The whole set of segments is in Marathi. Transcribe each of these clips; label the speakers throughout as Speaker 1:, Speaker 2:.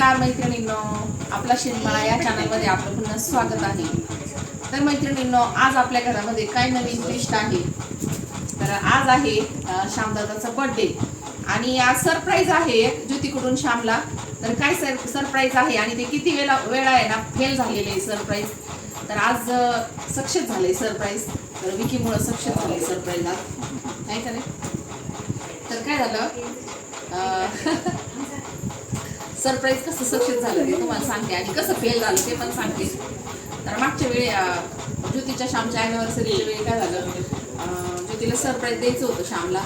Speaker 1: नमस्कार मैत्रिणींनो आपला शिरमाळा या चॅनलमध्ये आपलं पुन्हा स्वागत आहे. तर मैत्रिणींनो आज आपल्या घरामध्ये काय नवीन ट्विस्ट आहे? तर आज आहे श्यामदादाचा बर्थडे आणि आज सरप्राईज आहे ज्योतीकडून श्यामला. तर काय सर सरप्राईज आहे आणि ते किती वेळा वेळा आहे ना फेल झालेले आहे सरप्राईज तर आज सक्सेस झाले सरप्राईज तर विकीमुळं सक्सेस झाले सरप्राईज आज. नाही का नाही? तर काय झालं? सरप्राईज कसं सक्सेस झालं ते तुम्हाला सांगते. आणि कसं फेल झालं ते पण सांगते. तर मागच्या वेळी ज्योतीच्या श्यामच्या ॲनिव्हर्सरीच्या वेळी काय झालं? ज्योतीला सरप्राईज द्यायचं होतं श्यामला.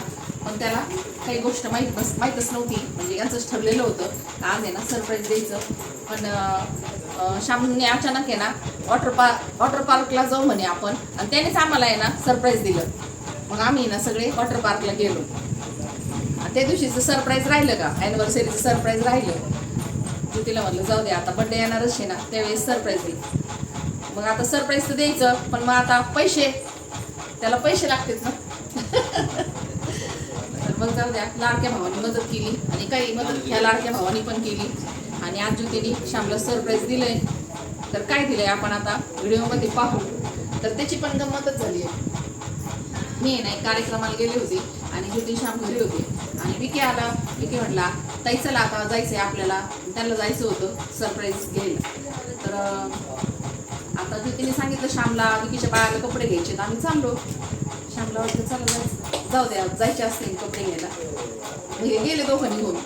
Speaker 1: पण त्याला काही गोष्ट माहीत बस माहीतच नव्हती. म्हणजे यांचंच ठरलेलं होतं. का आज आहे ना सरप्राईज द्यायचं? पण श्यामने अचानक आहे ना वॉटर पार्क वॉटर पार्कला जाऊ म्हणे आपण. आणि त्यानेच आम्हाला आहे ना सरप्राईज दिलं. मग आम्ही ना सगळे वॉटर पार्कला गेलो. आणि त्या दिवशीचं सरप्राईज राहिलं का? ॲनिव्हर्सरीचं सरप्राईज राहिलं. तिला म्हणलं जाऊ दे आता बड्डे येणारच आहे ना त्यावेळेस सरप्राईज दे मग आता सरप्राईज तर द्यायचं पण मग आता पैसे त्याला पैसे लागतेच ना. तर मग जाऊ द्या लाडक्या भावाने मदत केली आणि काही मदत ह्या लाडक्या भावानी पण केली. आणि आज श्यामला सरप्राईज दिलंय. तर काय दिलंय आपण आता व्हिडिओमध्ये पाहू. तर त्याची पण गंमतच झाली आहे. मी नाही कार्यक्रमाला गेली होती आणि ज्योती श्याम घरी होते. आणि विकी आला विकी म्हटला ताई चला आता जायचंय आपल्याला. त्यांना जायचं होतं सरप्राईज घ्यायला. तर आता ज्योतीने सांगितलं श्यामला विकीच्या बाळाला कपडे घ्यायचे तर आम्ही चाललो. श्यामला वाटलं चला जायचं जाऊ द्या जायचे असतील कपडे घ्यायला. हे गेले दोघं निघून.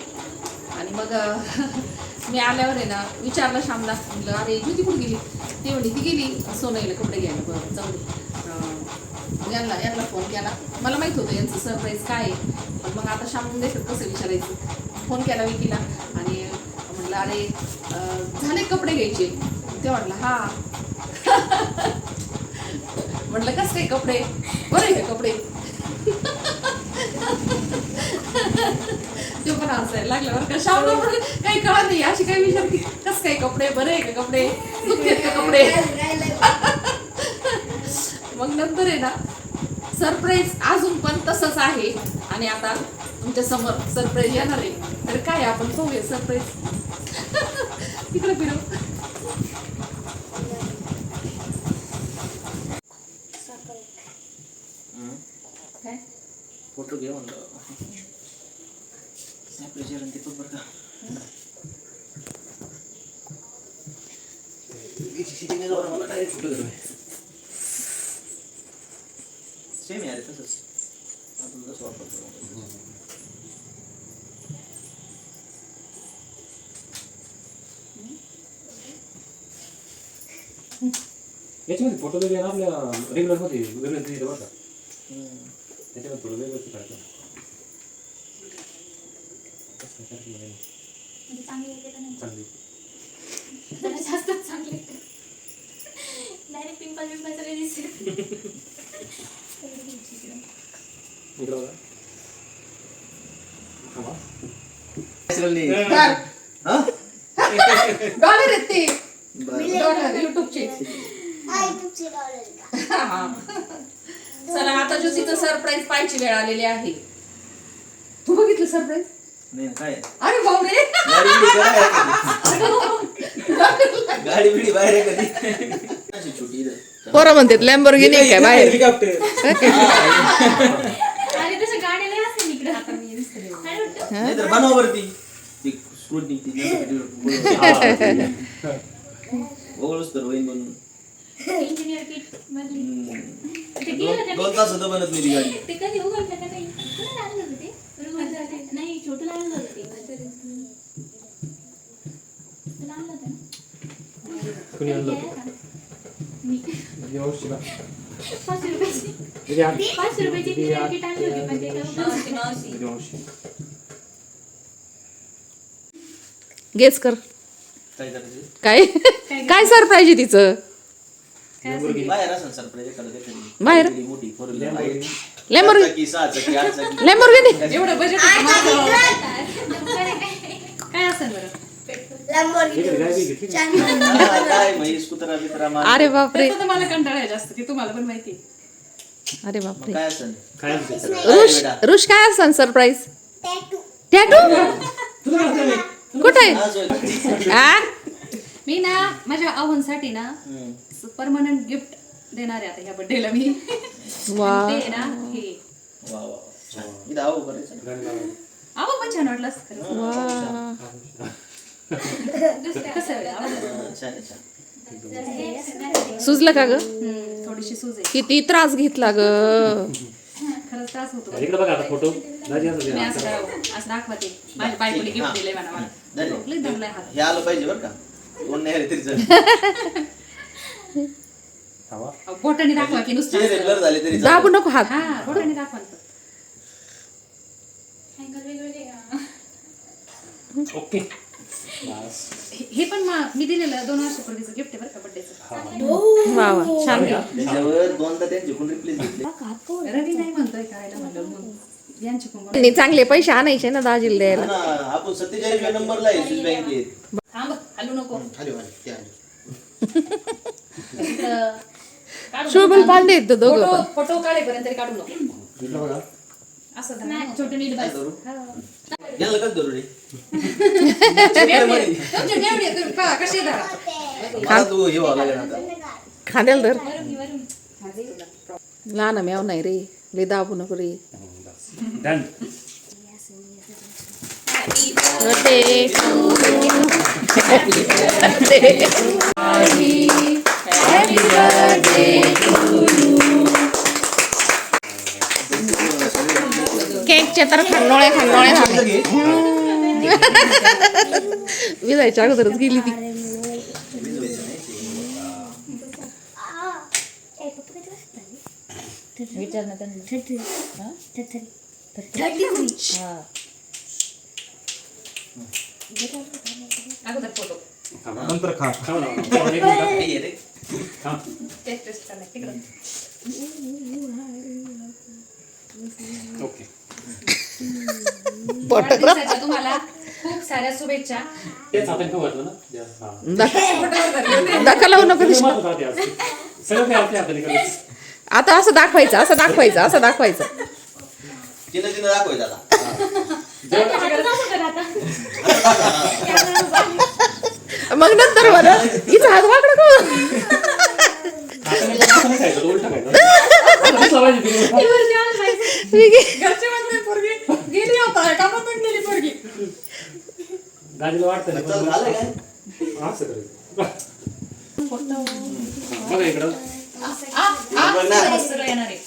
Speaker 1: आणि मग मी आल्यावर आहे ना विचारलं श्यामला म्हटलं अरे ज्योती कुठे गेली? ती म्हणे ती गेली सोनईला कपडे घ्यायला. बरं जाऊ दे. यांना यांना फोन केला. मला माहीत होतं यांचं सरप्राईज काय आहे. मग आता शामून देतात कसं विचारायचं? फोन केला विकीला आणि म्हटलं अरे झाले कपडे घ्यायचे? ते म्हटलं हा. म्हटलं कसं काय कपडे? बरं आहे का कपडे. तो पण हसायला लागला बरं का. श्यामला पण काही कळत नाही अशी काही विचारते कसं काय कपडे? बरं आहे का कपडे? दुखतेत का कपडे? मग नंतर आहे ना सरप्राईज अजून पण तसंच आहे. आणि आता तुमच्यासमोर सरप्राईज येणार आहे. तर काय आपण पाहूया सरप्राईज तिकडे फिरू. काय?
Speaker 2: फोटो घे म्हणलं. ते का. सेम यार तसंच. आपण जसं वापरतो.
Speaker 3: याच्यामध्ये फोटो वगैरे आपल्या रेग्युलरमध्ये वेगळं दिलं बरं का? त्याच्यामध्ये थोडं वेगळं.
Speaker 4: म्हणजे चांगली येते का नाही?
Speaker 3: चांगली.
Speaker 4: जरा जास्तच चांगली डायरेक्ट पिंपल पिंपल सगळे दिसते
Speaker 3: इकडं बघा. थांबा.
Speaker 1: डॉलर
Speaker 2: हा?
Speaker 1: डॉलर आहेत ते.
Speaker 2: बरं.
Speaker 1: डॉलर युट्यूबचे हा. चला आता ज्योतीचं सरप्राईज पाहायची वेळ आलेली आहे. तू बघितलं सरप्राईज
Speaker 2: नाही ना, काय?
Speaker 1: अरे बापरे
Speaker 2: गाडी बिडी काय आहे कधी? गाडी बिडी बाहेर आहे कधी? अशी छोटी इथं.
Speaker 1: पोरं म्हणतात लॅम्बोर्गिनी काय बाहेर?
Speaker 4: अरे तसं गाड्या लय असते इकडे आता मी काय वाटतं
Speaker 2: नाहीतर बनवा वरती ती स्क्रूट निघते ओळख तर होईन म्हणून.
Speaker 4: इंजिनियर किट मधली.
Speaker 2: हम्म.
Speaker 4: ते गेलं का
Speaker 2: दोन दोन तास होतं बनत नाही ती गाडी.
Speaker 4: ते कधी उघडलं का नाही कुणाला आणलं होतं ते? बरोबर झालं. नाही छोटूला आणलं होतं ते. तुला आणलं होतं ना?
Speaker 3: कुणी आणलं
Speaker 4: घ्यायला का? मी.
Speaker 3: व्यवस्थित बघा.
Speaker 4: पाचशे रुपयाची.
Speaker 3: किती आण-
Speaker 4: पाचशे रुपयाची
Speaker 3: किती
Speaker 4: इंजिनियर
Speaker 3: आण-
Speaker 4: किट आणली होती पण ते काय उपयोगाचं
Speaker 3: किती मावशी?
Speaker 1: गेस कर
Speaker 2: काय
Speaker 1: काय काय सरप्राईज आहे तिचं
Speaker 2: बाहेर असं सरप्राईज एखादं काहीतरी.
Speaker 1: बाहेर?
Speaker 2: काहीतरी मोठी फोर व्हीलर बाहेर.
Speaker 1: लॅम्बोर्गिनी
Speaker 2: चार चाकी, सहा चाकी, आठ चाकी.
Speaker 1: लॅम्बोर्गिनी एवढं बजेट
Speaker 4: काय असेल बरं
Speaker 3: इकडे गाय बी घेतली का?
Speaker 2: हा, काय म्हैस, कुत्रा बित्रा मार.
Speaker 1: अरे बापरे
Speaker 5: तर मला कंटाळा आहे जास्त की तुम्हाला पण माहिती आहे.
Speaker 1: अरे बापरे
Speaker 2: काय असेल
Speaker 3: काय आणते?
Speaker 2: काय
Speaker 1: ऋष
Speaker 2: बेटा?
Speaker 1: ऋष काय असं सरप्राईज टॅटू? कुठे?
Speaker 2: आज होईल.
Speaker 1: आ?
Speaker 5: मी ना माझ्या आव्हानसाठी ना. परमनंट गिफ्ट देणार आहे आता ह्या बर्थडेला मी.
Speaker 1: वा.
Speaker 5: ते ना हे.
Speaker 2: आहो.
Speaker 5: आहो पण छान वाटलं असं कसं आहे? आवडलं?
Speaker 2: हा, आहे,
Speaker 1: सुजलं का ग?
Speaker 5: हम्म, थोडीशी सूज आहे.
Speaker 1: किती त्रास घेतला ग.
Speaker 5: खरंच त्रास होतो.
Speaker 3: इकडे बघा आता फोटो दाजी असं
Speaker 5: मी. असं दाखवते. माझ्या बायकोने गिफ्ट दिलंय मला मला.
Speaker 2: हे आलं पाहिजे बरं का. कोण नाही आले तरी चालेल.
Speaker 5: बोटाने दाखवा की नुसतं
Speaker 2: चेहरे झाले तरी
Speaker 1: दाबू
Speaker 2: चालेल.
Speaker 1: नको हात.
Speaker 5: हा बोटाने दाखवा ना.
Speaker 4: अँगल वेगवेगळे का?
Speaker 3: ओके. बस.
Speaker 5: हे हे पण मा- मी दिलेलं दोन वर्षापूर्वीचं गिफ्ट आहे बरं का बर्थडेचं
Speaker 1: वा वा. छान.
Speaker 2: त्याच्यावर दोनदा त्यांचे कोण रिप्लेस घेतले.
Speaker 5: रवी नाही म्हणतोय करायला म्हणलं मग यांची
Speaker 1: चांगले पैसे आणायचे ना दाजीला
Speaker 2: हा
Speaker 1: द्यायला
Speaker 2: ना आपण सत्तेचाळीस नंबरला आहे बँकेत
Speaker 5: थांब हलू नको.
Speaker 1: शोभल पांडे आहेत दोघं
Speaker 5: फोटो काढेपर्यंत तरी काढू नको.
Speaker 3: बघा
Speaker 5: असं ना, छोटं नीट
Speaker 2: काय
Speaker 5: बस.
Speaker 2: करू
Speaker 5: हा.
Speaker 2: याला कसं धरू रे?
Speaker 5: पहा, धरा.
Speaker 2: तू हे आता.
Speaker 1: खांद्याला धर. लहान म्याव नाही रे. लय दाबू नको रे.
Speaker 3: डन
Speaker 1: Birthday to केकच्या तर खांडोळ्या खांडोळ्या झाल्या
Speaker 2: घे.
Speaker 1: मी जायच्या अगोदरच गेली ती.
Speaker 5: अगोदर फोटो.
Speaker 3: नंतर खा.
Speaker 2: हे.
Speaker 5: टेस्ट टेस्ट करणार तिकडं
Speaker 3: ओके.
Speaker 5: वाढदिवसाच्या तुम्हाला खूप साऱ्या शुभेच्छा.
Speaker 3: तेच आपण ना. हा.
Speaker 1: लावू नको
Speaker 3: सगळं माझं हाती असते. सगळं काही आपल्या हाताने करायचं.
Speaker 1: आता असं दाखवायचं असं दाखवायचं असं दाखवायचं.
Speaker 2: तिनं तिनं दाखवायचं आता.
Speaker 1: मग नंतर बरं हिचा हात वाकडा
Speaker 3: दाजीला वाटतं ना असं करायचं बघा इकडं.
Speaker 5: येणार आहे.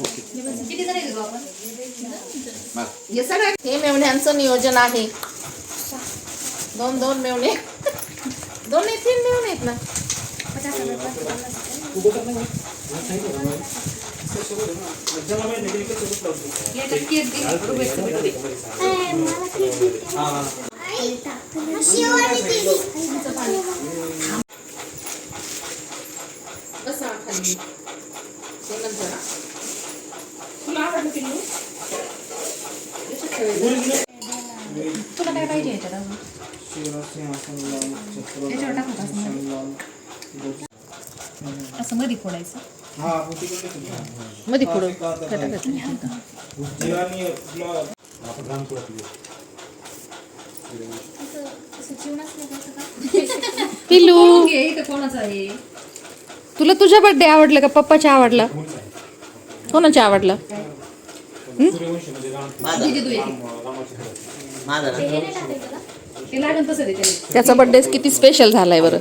Speaker 5: किती जण घेतो आपण
Speaker 1: हे सगळं हे मेवण्यांचं नियोजन आहे दोन दोन मेवणे दोन नाही तीन मेवणे आहेत ना बसा खाली तुला
Speaker 5: तुझ्या काय पाहिजे असं असं मध्ये फोडायचं
Speaker 1: मध्ये पिलू
Speaker 5: कोणाचं आहे
Speaker 1: तुला बर्थडे आवडला का? पप्पाच्या आवडला? कोणाच्या आवडला? त्याचा बर्थडे किती स्पेशल झालाय बरं?